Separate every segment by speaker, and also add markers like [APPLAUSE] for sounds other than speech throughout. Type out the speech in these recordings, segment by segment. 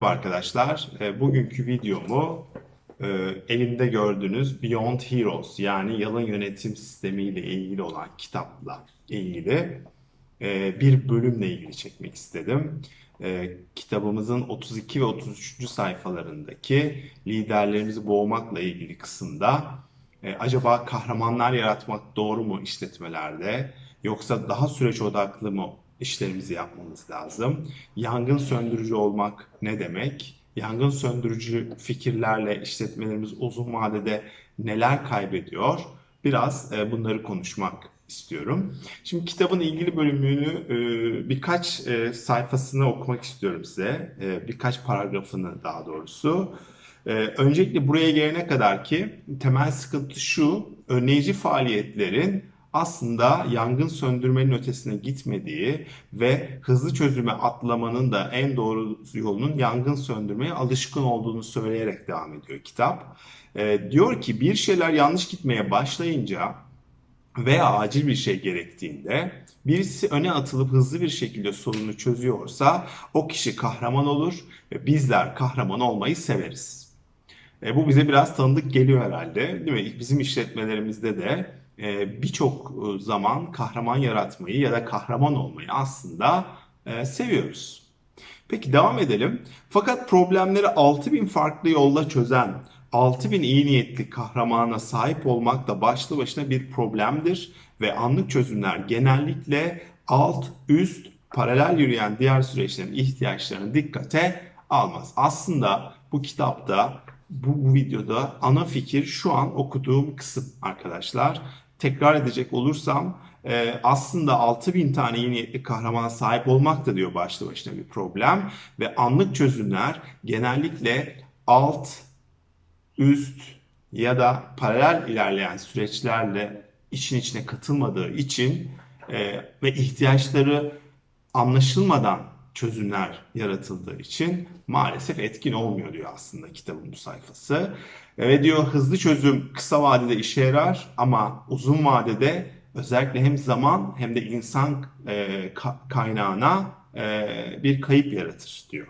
Speaker 1: Merhaba arkadaşlar. E, Bugünkü videomu e, elimde gördüğünüz Beyond Heroes yani yalın yönetim sistemi ile ilgili olan kitapla ilgili e, bir bölümle ilgili çekmek istedim. Kitabımızın 32 ve 33. sayfalarındaki liderlerimizi boğmakla ilgili kısımda acaba kahramanlar yaratmak doğru mu işletmelerde yoksa daha süreç odaklı mı işlerimizi yapmamız lazım? Yangın söndürücü olmak ne demek? Yangın söndürücü fikirlerle işletmelerimiz uzun vadede neler kaybediyor? Biraz e, bunları konuşmak istiyorum. Şimdi kitabın ilgili bölümünü e, birkaç e, sayfasını okumak istiyorum size. Birkaç paragrafını daha doğrusu. Öncelikle buraya gelene kadar ki temel sıkıntı şu, önleyici faaliyetlerin aslında yangın söndürmenin ötesine gitmediği ve hızlı çözüme atlamanın da en doğru yolunun yangın söndürmeye alışkın olduğunu söyleyerek devam ediyor kitap. E, diyor ki bir şeyler yanlış gitmeye başlayınca veya acil bir şey gerektiğinde birisi öne atılıp hızlı bir şekilde sorunu çözüyorsa o kişi kahraman olur ve bizler kahraman olmayı severiz. E, bu bize biraz tanıdık geliyor herhalde, değil mi? Bizim işletmelerimizde de birçok e, zaman kahraman yaratmayı ya da kahraman olmayı aslında e, seviyoruz. Peki devam edelim. Fakat problemleri 6000 farklı yolla çözen 6000 iyi niyetli kahramana sahip olmak da başlı başına bir problemdir ve anlık çözümler genellikle alt, üst, paralel yürüyen diğer süreçlerin ihtiyaçlarını dikkate almaz. Aslında bu kitapta bu, bu videoda ana fikir şu an okuduğum kısım arkadaşlar. Tekrar edecek olursam e, aslında 6000 tane iyi niyetli kahramana sahip olmak da diyor başlı başına bir problem. Ve anlık çözümler genellikle alt, üst ya da paralel ilerleyen süreçlerle işin içine katılmadığı için e, ve ihtiyaçları anlaşılmadan çözümler yaratıldığı için maalesef etkin olmuyor diyor aslında kitabın bu sayfası. Ve diyor hızlı çözüm kısa vadede işe yarar ama uzun vadede özellikle hem zaman hem de insan e, kaynağına e, bir kayıp yaratır diyor.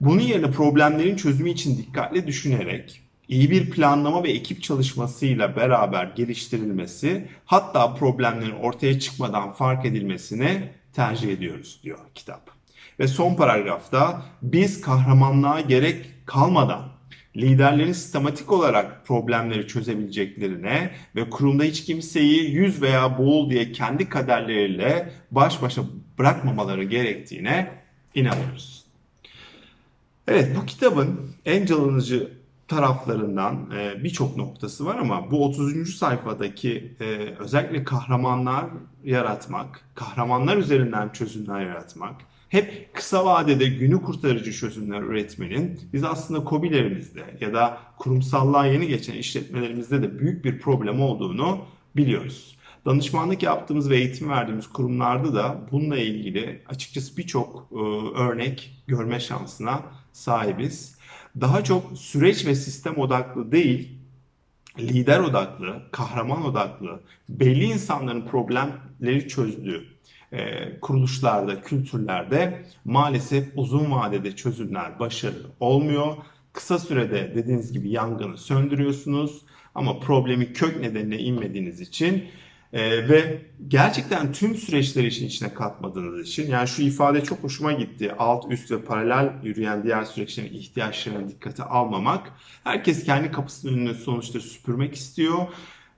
Speaker 1: Bunun yerine problemlerin çözümü için dikkatli düşünerek iyi bir planlama ve ekip çalışmasıyla beraber geliştirilmesi hatta problemlerin ortaya çıkmadan fark edilmesini tercih ediyoruz diyor kitap. Ve son paragrafta biz kahramanlığa gerek kalmadan liderlerin sistematik olarak problemleri çözebileceklerine ve kurumda hiç kimseyi yüz veya boğul diye kendi kaderleriyle baş başa bırakmamaları gerektiğine inanıyoruz. Evet bu kitabın en canlanıcı taraflarından e, birçok noktası var ama bu 30. sayfadaki e, özellikle kahramanlar yaratmak, kahramanlar üzerinden çözümler yaratmak, hep kısa vadede günü kurtarıcı çözümler üretmenin biz aslında COBİ'lerimizde ya da kurumsallığa yeni geçen işletmelerimizde de büyük bir problem olduğunu biliyoruz. Danışmanlık yaptığımız ve eğitim verdiğimiz kurumlarda da bununla ilgili açıkçası birçok e, örnek görme şansına sahibiz. Daha çok süreç ve sistem odaklı değil, lider odaklı, kahraman odaklı, belli insanların problemleri çözdüğü e, kuruluşlarda, kültürlerde maalesef uzun vadede çözümler başarılı olmuyor. Kısa sürede dediğiniz gibi yangını söndürüyorsunuz ama problemi kök nedenine inmediğiniz için ee, ve gerçekten tüm süreçleri işin içine katmadığınız için yani şu ifade çok hoşuma gitti. Alt, üst ve paralel yürüyen diğer süreçlerin ihtiyaçlarını dikkate almamak. Herkes kendi kapısının önüne sonuçta süpürmek istiyor.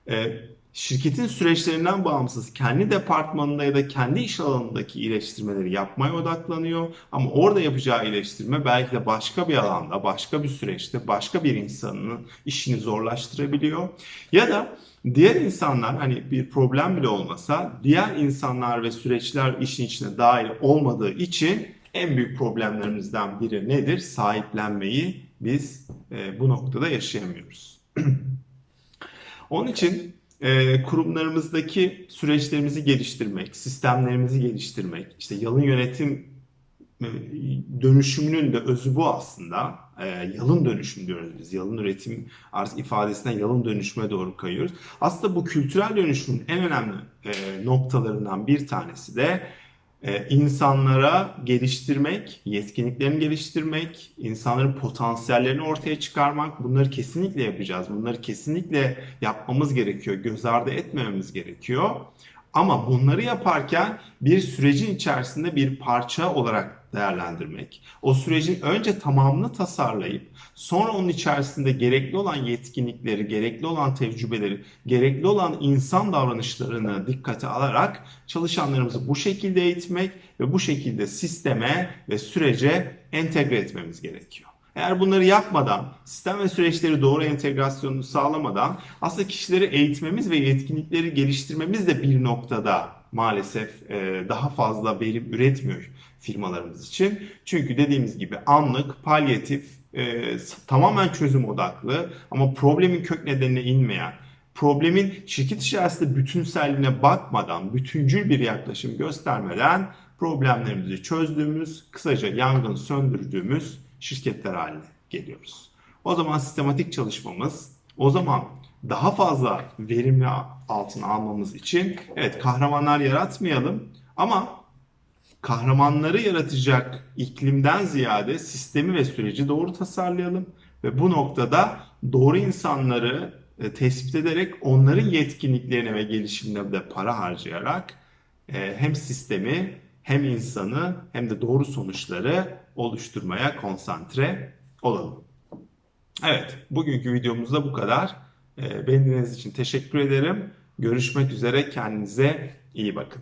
Speaker 1: Ee, şirketin süreçlerinden bağımsız kendi departmanında ya da kendi iş alanındaki iyileştirmeleri yapmaya odaklanıyor. Ama orada yapacağı iyileştirme belki de başka bir alanda, başka bir süreçte, başka bir insanın işini zorlaştırabiliyor. Ya da diğer insanlar hani bir problem bile olmasa diğer insanlar ve süreçler işin içine dahil olmadığı için en büyük problemlerimizden biri nedir? Sahiplenmeyi biz e, bu noktada yaşayamıyoruz. [CLEARS THROAT] Onun için e, kurumlarımızdaki süreçlerimizi geliştirmek, sistemlerimizi geliştirmek, işte yalın yönetim e, dönüşümünün de özü bu aslında. E, yalın dönüşüm diyoruz biz. Yalın üretim artık ifadesinden yalın dönüşüme doğru kayıyoruz. Aslında bu kültürel dönüşümün en önemli e, noktalarından bir tanesi de e, insanlara geliştirmek, yetkinliklerini geliştirmek, insanların potansiyellerini ortaya çıkarmak bunları kesinlikle yapacağız. Bunları kesinlikle yapmamız gerekiyor. Göz ardı etmememiz gerekiyor. Ama bunları yaparken bir sürecin içerisinde bir parça olarak değerlendirmek. O sürecin önce tamamını tasarlayıp sonra onun içerisinde gerekli olan yetkinlikleri, gerekli olan tecrübeleri, gerekli olan insan davranışlarını dikkate alarak çalışanlarımızı bu şekilde eğitmek ve bu şekilde sisteme ve sürece entegre etmemiz gerekiyor. Eğer bunları yapmadan, sistem ve süreçleri doğru entegrasyonunu sağlamadan aslında kişileri eğitmemiz ve yetkinlikleri geliştirmemiz de bir noktada maalesef e, daha fazla verim üretmiyor firmalarımız için. Çünkü dediğimiz gibi anlık, palyatif, e, tamamen çözüm odaklı ama problemin kök nedenine inmeyen, problemin şirket içerisinde bütünselliğine bakmadan, bütüncül bir yaklaşım göstermeden problemlerimizi çözdüğümüz, kısaca yangın söndürdüğümüz şirketler haline geliyoruz. O zaman sistematik çalışmamız, o zaman daha fazla verimli altına almamız için evet kahramanlar yaratmayalım ama kahramanları yaratacak iklimden ziyade sistemi ve süreci doğru tasarlayalım ve bu noktada doğru insanları e, tespit ederek onların yetkinliklerine ve gelişimine de para harcayarak e, hem sistemi hem insanı hem de doğru sonuçları oluşturmaya konsantre olalım. Evet, bugünkü videomuzda bu kadar. E, Beni dinlediğiniz için teşekkür ederim. Görüşmek üzere, kendinize iyi bakın.